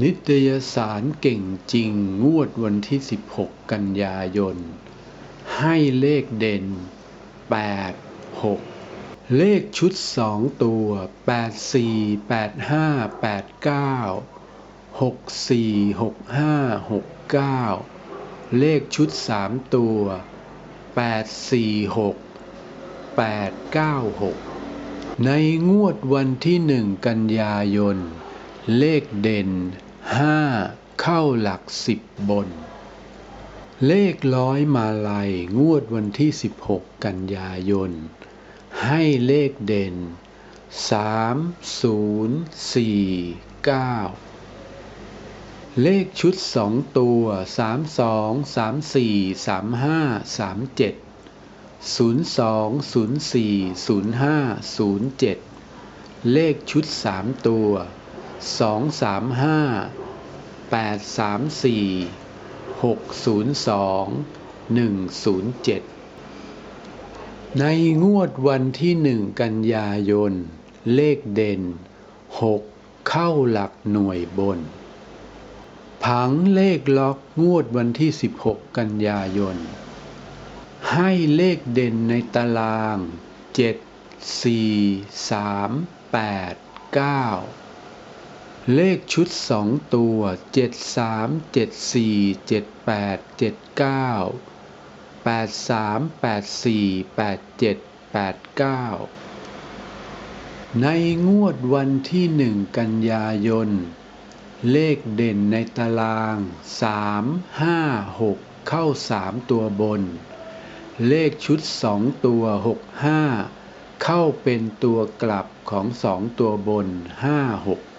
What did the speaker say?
นิตยสารเก่งจริงงวดวันที่ 16 กันยายน ให้เลขเด่น 8 6 เลขชุด 2 ตัว 8 4 8 5 8 9 6 4 6 5 6 9 เลขชุด 3 ตัว 8 4 6 8 9 6 ในงวดวันที่ 1 กันยายนเลขเด่น 5เข้าหลัก10บบน เลขร้อยมาลัยงวดวันที่ 16 กันยายน ให้เลขเด่น 3 0 4 9 เลขชุด 2 ตัว 32 34 35 37 02 04 05 07 เลขชุด 3 ตัว 2 3 5 8 3 4 6 0 2 1 0 7ในงวดวันที่1กันยายน เลขเด่น6เข้าหลักหน่วยบน ผังเลขล็อกงวดวันที่ 16 กันยายน ให้เลขเด่นในตาราง 7 4 3 8 9 เลขชุด2ตัว7 3 7 4 7 8 7 9 8 3 8 4 8 7 8 9ในงวดวันที่1กันยายน เลขเด่นในตาราง3 5 6เข้า3ตัวบน เลขชุด2ตัว6 5เข้าเป็นตัวกลับของ2ตัวบน5 6